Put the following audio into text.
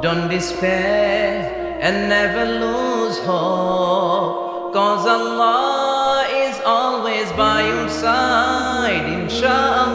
Don't despair and never lose hope. Cause Allah is always by your side, inshallah.